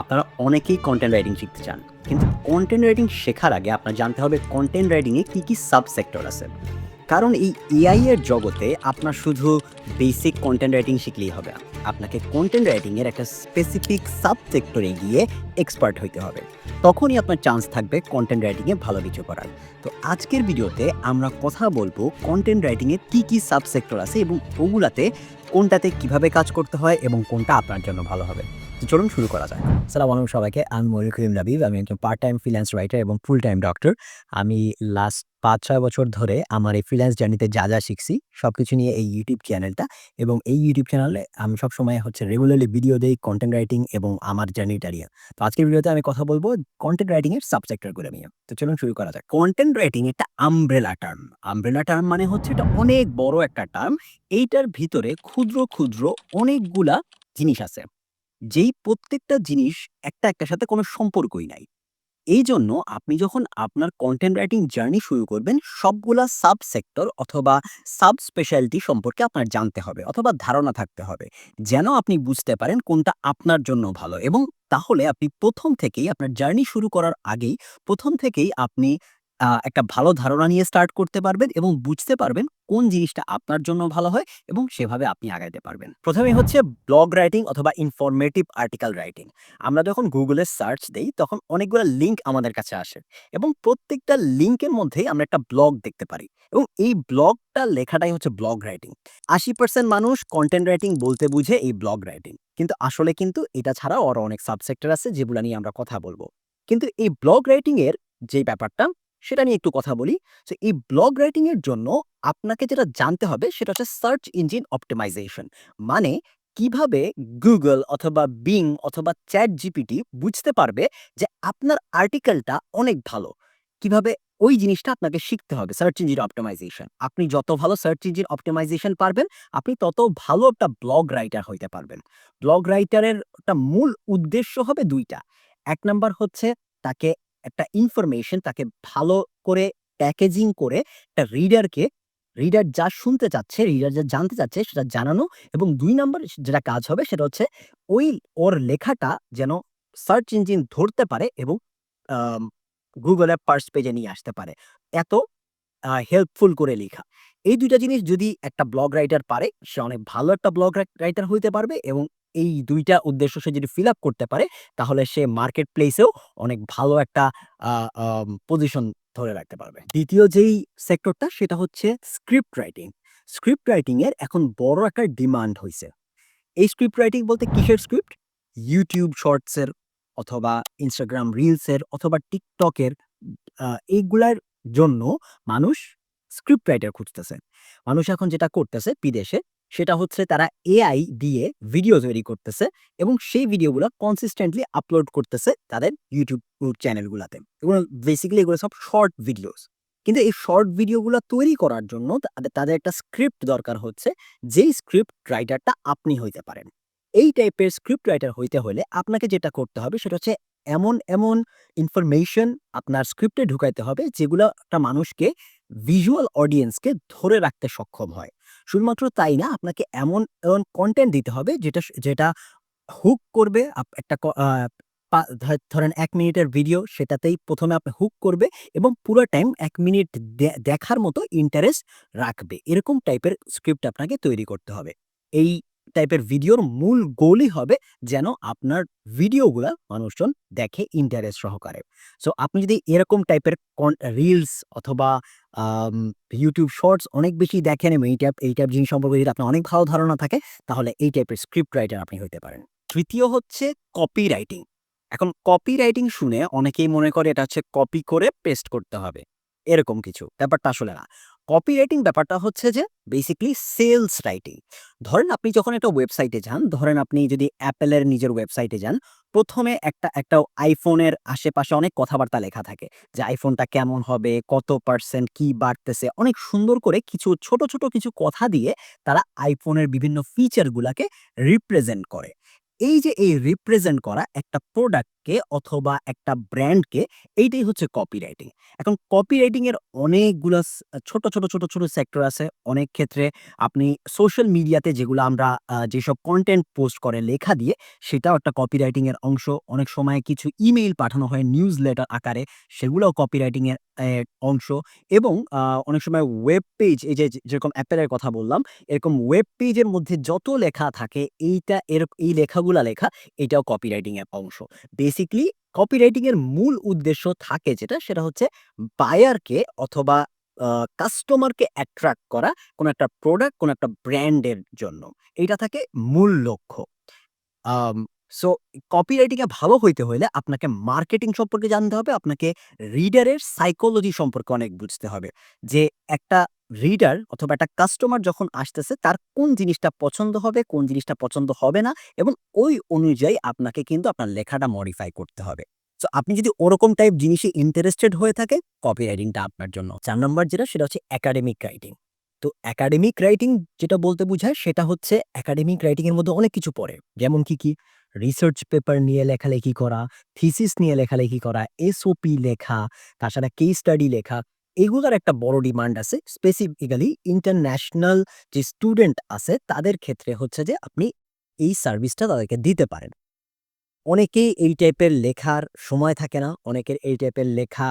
আপনারা অনেকেই content writing শিখতে চান, কিন্তু কন্টেন্ট রাইটিং শেখার আগে আপনার জানতে হবে কন্টেন্ট রাইটিংয়ে কী কী সাব সেক্টর আছে। কারণ এই এআই এর জগতে আপনার শুধু বেসিক কন্টেন্ট রাইটিং শিখলেই হবে আপনাকে কন্টেন্ট রাইটিংয়ের একটা স্পেসিফিক সাব সেক্টরে গিয়ে এক্সপার্ট হইতে হবে। তখনই আপনার চান্স থাকবে কন্টেন্ট রাইটিংয়ে ভালো কিছু করার। তো আজকের ভিডিওতে আমরা কথা বলব কন্টেন্ট রাইটিংয়ের কী কী সাব সেক্টর আছে এবং ওগুলাতে কোনটাতে কীভাবে কাজ করতে হয় এবং কোনটা আপনার জন্য ভালো হবে। তো চলুন শুরু করা যায় সালাম আলাইকুম সবাইকে, আমি মরিল করিম রাবিব আমি একজন পার্ট টাইম ফ্রিল্যান্স রাইটার এবং ফুল টাইম ডক্টর আমি লাস্ট পাঁচ ছয় বছর ধরে আমার এই ফ্রিল্যান্স জার্নিতে যা যা শিখছি সব কিছু নিয়ে এই ইউটিউব চ্যানেলটা এবং এই ইউটিউব চ্যানেলে আমি সব সময় হচ্ছে রেগুলারলি ভিডিও দেই কন্টেন্ট রাইটিং এবং আমার জার্নিটা নিয়ে। তো আজকের ভিডিওতে আমি কথা বলব কন্টেন্ট রাইটিংয়ের সাবসেক্টরগুলো নিয়ে। তো চলুন শুরু করা যাক। কন্টেন্ট রাইটিং একটা আমব্রেলা টার্ম আমব্রেলা টার্ম মানে হচ্ছে এটা অনেক বড় একটা টার্ম এইটার ভিতরে ক্ষুদ্র ক্ষুদ্র অনেকগুলা জিনিস আছে। যেই প্রত্যেকটা জিনিস একটা একটার সাথে কোনো সম্পর্কই নাই। এই জন্য আপনি যখন আপনার কন্টেন্ট রাইটিং জার্নি শুরু করবেন, সবগুলা সাব সেক্টর অথবা সাব স্পেশালিটি সম্পর্কে আপনার জানতে হবে অথবা ধারণা থাকতে হবে, যেন আপনি বুঝতে পারেন কোনটা আপনার জন্য ভালো। এবং তাহলে আপনি প্রথম থেকেই আপনার জার্নি শুরু করার আগেই প্রথম থেকেই আপনি একটা ভালো ধারণা নিয়ে স্টার্ট করতে পারবেন এবং বুঝতে পারবেন কোন জিনিসটা আপনার জন্য ভালো হয় এবং সেভাবে আপনি আগাইতে পারবেন। প্রথমে হচ্ছে ব্লগ রাইটিং অথবা ইনফরমেটিভ আর্টিকেল রাইটিং আমরা যখন গুগলে সার্চ দেই, তখন অনেকগুলো লিঙ্ক আমাদের কাছে আসে এবং প্রত্যেকটা লিঙ্কের মধ্যেই আমরা একটা ব্লগ দেখতে পারি এবং এই ব্লগটা লেখাটাই হচ্ছে ব্লগ রাইটিং আশি পার্সেন্ট মানুষ কন্টেন্ট রাইটিং বলতে বুঝে এই ব্লগ রাইটিং কিন্তু আসলে কিন্তু এটা ছাড়াও আরও অনেক সাবসেক্টর আছে যেগুলো নিয়ে আমরা কথা বলব। কিন্তু এই ব্লগ রাইটিংয়ের যে ব্যাপারটা সেটা নিয়ে একটু কথা বলি। তো এই ব্লগ রাইটিং এর জন্য আপনাকে যেটা জানতে হবে সেটা হচ্ছে সার্চ ইঞ্জিন অপটিমাইজেশন মানে কীভাবে গুগল অথবা বিং অথবা চ্যাট জিপিটি বুঝতে পারবে যে আপনার আর্টিকেলটা অনেক ভালো। কীভাবে ওই জিনিসটা আপনাকে শিখতে হবে সার্চ ইঞ্জিন অপটিমাইজেশন আপনি যত ভালো সার্চ ইঞ্জিন অপটিমাইজেশন পারবেন, আপনি তত ভালো একটা ব্লগ রাইটার হইতে পারবেন। ব্লগ রাইটারের একটা মূল উদ্দেশ্য হবে দুইটা। এক নাম্বার হচ্ছে তাকে একটা ইনফরমেশন তাকে ভালো করে প্যাকেজিং করে একটা রিডারকে রিডার যা শুনতে চাচ্ছে রিডার যা জানতে চাচ্ছে সেটা জানানো এবং দুই নাম্বার যেটা কাজ হবে সেটা হচ্ছে ওই ওর লেখাটা যেন সার্চ ইঞ্জিন ধরতে পারে এবং গুগলের ফার্স্ট পেজে নিয়ে আসতে পারে। এত হেল্পফুল করে লেখা। এই দুইটা জিনিস যদি একটা ব্লগ রাইটার পারে, সে অনেক ভালো একটা ব্লগ রাইটার হইতে পারবে এবং এই দুইটা উদ্দেশ্য সে যদি ফিল আপ করতে পারে, তাহলে সে মার্কেট প্লেসেও অনেক ভালো একটা পজিশন ধরে রাখতে পারবে। দ্বিতীয় যেই সেক্টরটা সেটা হচ্ছে স্ক্রিপ্ট রাইটিং স্ক্রিপ্ট রাইটিং এর এখন বড় একটা ডিমান্ড হয়েছে এই স্ক্রিপ্ট রাইটিং বলতে কিসের স্ক্রিপ্ট ইউটিউব শর্টসের অথবা ইনস্টাগ্রাম রিলসের অথবা টিকটকের এইগুলার জন্য মানুষ স্ক্রিপ্ট রাইটার খুঁজতেছে। মানুষ এখন যেটা করতেছে বিদেশে সেটা হচ্ছে তারা এআই দিয়ে ভিডিও তৈরি করতেছে এবং সেই ভিডিওগুলো কনসিস্টেন্টলি আপলোড করতেছে তাদের ইউটিউব চ্যানেলগুলোতে এগুলো বেসিক্যালি এগুলো সব শর্ট ভিডিওস কিন্তু এই শর্ট ভিডিওগুলো তৈরি করার জন্য তাদের একটা স্ক্রিপ্ট দরকার হচ্ছে, যেই স্ক্রিপ্ট রাইটারটা আপনি হইতে পারেন। এই টাইপের স্ক্রিপ্ট রাইটার হইতে হলে আপনাকে যেটা করতে হবে সেটা হচ্ছে এমন এমন ইনফরমেশন আপনার স্ক্রিপ্টে ঢুকাইতে হবে যেগুলো একটা মানুষকে ভিজুয়াল অডিয়েন্সকে ধরে রাখতে সক্ষম হয়। শুধুমাত্র তাই না, আপনাকে এমন এমন কন্টেন্ট দিতে হবে যেটা যেটা হুক করবে। একটা ধরেন এক মিনিটের ভিডিও সেটাতেই প্রথমে আপনি হুক করবে এবং পুরো টাইম এক মিনিট দেখার মতো ইন্টারেস্ট রাখবে। এরকম টাইপের স্ক্রিপ্ট আপনাকে তৈরি করতে হবে। এই টাইপের ভিডিওর মূল গোলই হবে যেন আপনার ভিডিওগুলা মানুষজন দেখে ইন্টারেস্ট সহকারে। সো আপনি যদি এরকম টাইপের রিলস অথবা ইউটিউব শর্টস অনেক বেশি দেখেন এবং এই টাইপ এই টাইপ জিনিস সম্পর্কে যদি আপনার অনেক ভালো ধারণা থাকে, তাহলে এই টাইপের স্ক্রিপ্ট রাইটার আপনি হইতে পারেন। তৃতীয় হচ্ছে কপি রাইটিং এখন কপি রাইটিং শুনে অনেকেই মনে করে এটা হচ্ছে কপি করে পেস্ট করতে হবে। এরকম কিছু। ব্যাপারটা আসলে না। কপি রাইটিং ব্যাপারটা হচ্ছে যে বেসিক্যালি সেলস রাইটিং ধরেন আপনি যখন একটা ওয়েবসাইটে যান, ধরেন আপনি যদি অ্যাপেলের নিজের ওয়েবসাইটে যান, প্রথমে একটা একটা আইফোনের আশেপাশে অনেক কথাবার্তা লেখা থাকে। যে আইফোনটা কেমন হবে, কত পার্সেন্ট কি বাড়তেছে? অনেক সুন্দর করে কিছু ছোট ছোট কিছু কথা দিয়ে তারা আইফোনের বিভিন্ন ফিচারগুলোকে রিপ্রেজেন্ট করে। এই যে এই রিপ্রেজেন্ট করা একটা প্রোডাক্ট প্রোডাক্টকে অথবা একটা ব্র্যান্ডকে এইটাই হচ্ছে কপি রাইটিং। এখন কপি রাইটিং এর অনেকগুলা ছোট, ছোট, ছোট, ছোট সেক্টর আছে। অনেক ক্ষেত্রে আপনি সোশ্যাল মিডিয়াতে যেগুলো আমরা যেসব কন্টেন্ট পোস্ট করে লেখা দিয়ে সেটাও একটা কপি রাইটিং এর অংশ। অনেক সময় কিছু ইমেইল পাঠানো হয় নিউজ লেটার আকারে সেগুলোও কপি রাইটিং এর অংশ এবং অনেক সময় ওয়েব পেজ এই যে যেরকম অ্যাপেলের কথা বললাম, এরকম ওয়েব পেজের মধ্যে যত লেখা থাকে এইটা এর এই লেখাগুলা লেখা এটাও কপি রাইটিং এর অংশ। বেসিক্যালি কপি রাইটিং এর মূল উদ্দেশ্য থাকে যেটা সেটা হচ্ছে বায়ারকে অথবা কাস্টমারকে অ্যাট্রাক্ট করা কোনো একটা প্রোডাক্ট, কোনো একটা ব্র্যান্ডের জন্য। এইটা থাকে মূল লক্ষ্য। সো কপি রাইটিং এ ভালো হইতে হইলে আপনাকে মার্কেটিং সম্পর্কে জানতে হবে। আপনাকে রিডারের সাইকোলজি সম্পর্কে অনেক বুঝতে হবে। যে একটা রিডার অথবা একটা কাস্টমার যখন আসতেছে তার কোন জিনিসটা পছন্দ হবে, কোন জিনিসটা পছন্দ হবে না এবং ওই অনুযায়ী আপনাকে কিন্তু আপনার লেখাটা মডিফাই করতে হবে। সো আপনি যদি ওরকম টাইপ জিনিসে ইন্টারেস্টেড হয়ে থাকে কপি রাইটিংটা আপনার জন্য। চার নম্বর যেটা সেটা হচ্ছে একাডেমিক রাইটিং। তো একাডেমিক রাইটিং যেটা বলতে বুঝায় সেটা হচ্ছে একাডেমিক রাইটিং এর মধ্যে অনেক কিছু পড়ে। যেমন কি, কি? রিসার্চ পেপার নিয়ে লেখালেখি করা, থিসিস নিয়ে লেখালেখি করা, এসওপি লেখা, তাছাড়া কেস স্টাডি লেখা। এগুলার একটা বড় ডিমান্ড আছে। স্পেসিফিক্যালি ইন্টারন্যাশনাল যে স্টুডেন্ট আছে, তাদের ক্ষেত্রে হচ্ছে যে আপনি এই সার্ভিসটা তাদেরকে দিতে পারেন। অনেকেই এই টাইপের লেখার সময় থাকে না। অনেকের এই টাইপের লেখা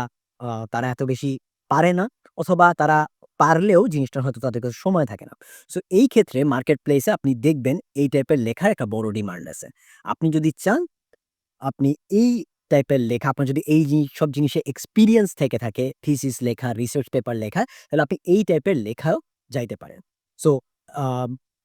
তারা এত বেশি পারে না, অথবা তারা পারলেও জিনিসটার হয়তো তাদের কাছে সময় থাকে না। সো এই ক্ষেত্রে মার্কেট প্লেস আপনি দেখবেন এই টাইপের লেখার একটা বড় ডিমান্ড আছে। আপনি যদি চান, আপনি এই টাইপের লেখা আপনার যদি এই সব জিনিসে এক্সপিরিয়েন্স থেকে থাকে, থিসিস লেখা, রিসার্চ পেপার লেখা, তাহলে আপনি এই টাইপের লেখাও যাইতে পারেন। সো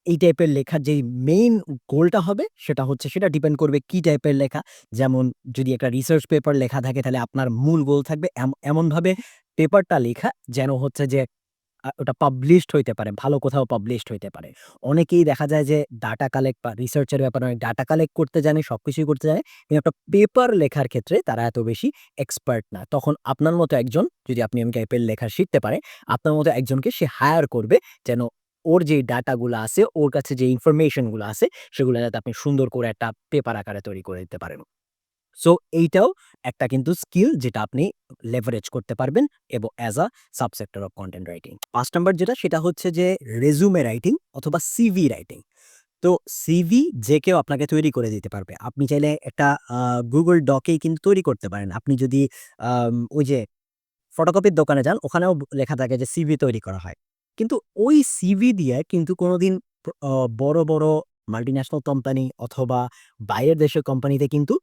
এই টাইপের লেখার যেই মেইন গোলটা হবে সেটা হচ্ছে সেটা ডিপেন্ড করবে কি টাইপের লেখা। যেমন যদি একটা রিসার্চ পেপার লেখা থাকে তাহলে আপনার মূল গোল থাকবে এম এমনভাবে পেপারটা লেখা যেন হচ্ছে যে ওটা পাবলিশড হইতে পারে, ভালো কোথাও পাবলিশড হইতে পারে। অনেকেই দেখা যায় যে ডাটা কালেক্ট বা রিসার্চ এর ব্যাপারে অনেক ডাটা কালেক্ট করতে জানে, সবকিছুই করতে জানে। কিন্তু একটা পেপার লেখার ক্ষেত্রে তারা এত বেশি এক্সপার্ট না। তখন আপনার মতো একজন যদি আপনি এই টাইপের লেখা শিখতে পারে, আপনার মতো একজনকে সে হায়ার করবে যেন ওর যেই ডাটাগুলা আছে, ওর কাছে যে ইনফরমেশনগুলা আছে সেগুলো যাতে আপনি সুন্দর করে একটা পেপার আকারে তৈরি করে দিতে পারেন। সো এইটাও একটা কিন্তু স্কিল যেটা আপনি লেভারেজ করতে পারবেন এবং as a subsector of content writing. পাঁচ নাম্বার যেটা সেটা হচ্ছে যে রেজুমে রাইটিং অথবা সিভি রাইটিং। তো সিভি যে কেউ আপনাকে তৈরি করে দিতে পারবে। আপনি চাইলে একটা গুগল ডকেই কিন্তু তৈরি করতে পারেন। আপনি যদি ওই যে ফটোকপির দোকানে যান ওখানেও লেখা থাকে যে সিভি তৈরি করা হয়। কিন্তু ওই সিভি দিয়ে কিন্তু কোনোদিন বড়, বড় মাল্টিন্যাশনাল কোম্পানি অথবা বাইরের দেশের কোম্পানিতে কিন্তু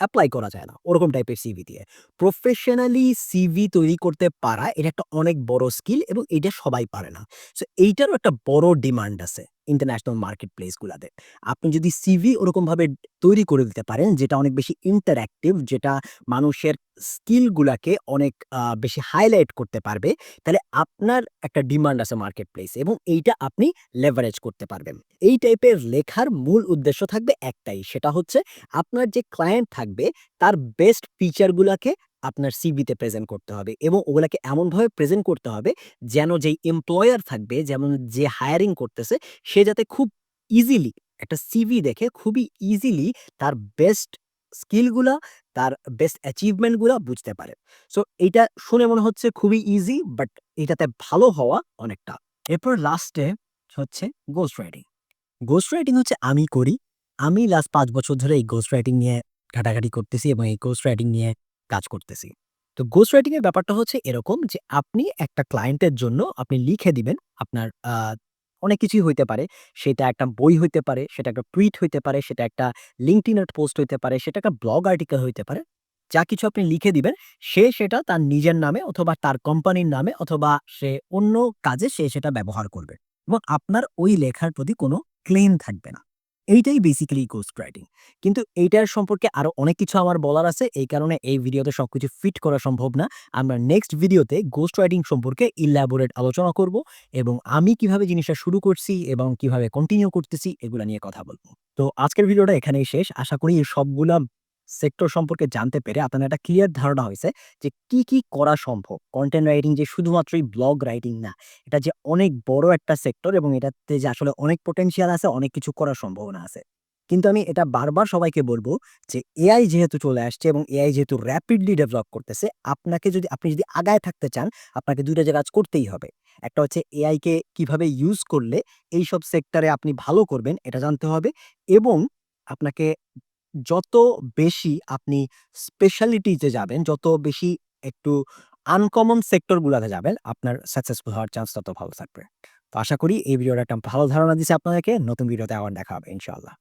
এপ্লাই করা যায় না। ওরকম টাইপের সিভি দিয়ে। প্রফেশনালি সিভি তৈরি করতে পারা, এটা একটা অনেক বড় স্কিল এবং এটা সবাই পারে না। সো এইটারও একটা বড় ডিমান্ড আছে ইন্টারন্যাশনাল মার্কেট প্লেস গুলাতে। আপনি যদি সিভি ওরকমভাবে তৈরি করে দিতে পারেন যেটা অনেক বেশি ইন্টারেক্টিভ যেটা মানুষের স্কিল গুলাকে অনেক বেশি হাইলাইট করতে পারবে, তাহলে আপনার একটা ডিমান্ড আছে মার্কেট প্লেস এবং এইটা আপনি লেভারেজ করতে পারবেন। এই টাইপের লেখার মূল উদ্দেশ্য থাকবে একটাই সেটা হচ্ছে আপনার যে ক্লায়েন্ট থাকবে তার বেস্ট ফিচার গুলাকে আপনার সিভিতে প্রেজেন্ট করতে হবে এবং ওগুলাকে এমনভাবে প্রেজেন্ট করতে হবে যেন যেই এমপ্লয়ার থাকবে যেমন যে হায়ারিং করতেছে সে যাতে খুব ইজিলি একটা সিভি দেখে খুবই ইজিলি তার বেস্ট স্কিলগুলা, তার বেস্ট অ্যাচিভমেন্টগুলা বুঝতে পারে। সো এইটা শুনে মনে হচ্ছে খুবই ইজি বাট এটাতে ভালো হওয়া অনেকটা। এরপর লাস্টে হচ্ছে গোস্ট রাইটিং। গোস্ট রাইটিং হচ্ছে আমি করি। আমি লাস্ট পাঁচ বছর ধরে এই গোস্ট রাইটিং নিয়ে ঘাটাঘাটি করতেছি এবং এই গোস্ট রাইটিং নিয়ে কাজ করতেছি। তো গোস্ট রাইটিং এর ব্যাপারটা হচ্ছে এরকম যে আপনি একটা ক্লায়েন্টের জন্য আপনি লিখে দিবেন আপনার অনেক কিছুই হইতে পারে। সেটা একটা বই হইতে পারে, সেটা একটা টুইট হইতে পারে, সেটা একটা এর পোস্ট হইতে পারে, সেটা একটা ব্লগ আর্টিকেল হইতে পারে। যা কিছু আপনি লিখে দিবেন সে সেটা তার নিজের নামে অথবা তার কোম্পানির নামে অথবা সে অন্য কাজে সে সেটা ব্যবহার করবে এবং আপনার ওই লেখার প্রতি কোনো ক্লেম থাকবে না। এইটাই বেসিক্যালি গোস্ট রাইটিং। কিন্তু এইটার সম্পর্কে আরও অনেক কিছু আমার বলার আছে। এই কারণে এই ভিডিওতে সব কিছু ফিট করা সম্ভব না। আমরা নেক্সট ভিডিওতে গোস্ট রাইটিং সম্পর্কে ইল্যাবোরেট আলোচনা করব এবং আমি কীভাবে জিনিসটা শুরু করছি এবং কীভাবে কন্টিনিউ করতেছি, এগুলো নিয়ে কথা বলব তো আজকের ভিডিওটা এখানেই শেষ। আশা করি সবগুলা সেক্টর সম্পর্কে জানতে পেরে আপনার একটা ক্লিয়ার ধারণা হয়েছে যে কি, কি করা সম্ভব। কন্টেন্ট রাইটিং যে শুধুমাত্রই ব্লগ রাইটিং না। এটা যে অনেক বড় একটা সেক্টর এবং এটাতে যে আসলে অনেক পটেনশিয়াল আছে, অনেক কিছু করার সম্ভাবনা আছে। কিন্তু আমি এটা বারবার সবাইকে বলব যে এআই যেহেতু চলে আসছে এবং এআই যেহেতু র্যাপিডলি ডেভেলপ করতেছে, আপনাকে যদি আপনি যদি আগায় থাকতে চান, আপনাকে ২ টা যে কাজ করতেই হবে। একটা হচ্ছে এআইকে কীভাবে ইউজ করলে এইসব সেক্টরে আপনি ভালো করবেন এটা জানতে হবে এবং আপনাকে যত বেশি আপনি স্পেশালিটিতে যাবেন, যত বেশি একটু আনকমন সেক্টর গুলাতে যাবেন, আপনার সাকসেসফুল হওয়ার চান্স তত ভালো থাকবে। তো আশা করি এই ভিডিওটা একটা ভালো ধারণা দিচ্ছে আপনাদেরকে। নতুন ভিডিওতে আবার দেখা হবে ইনশাআল্লাহ।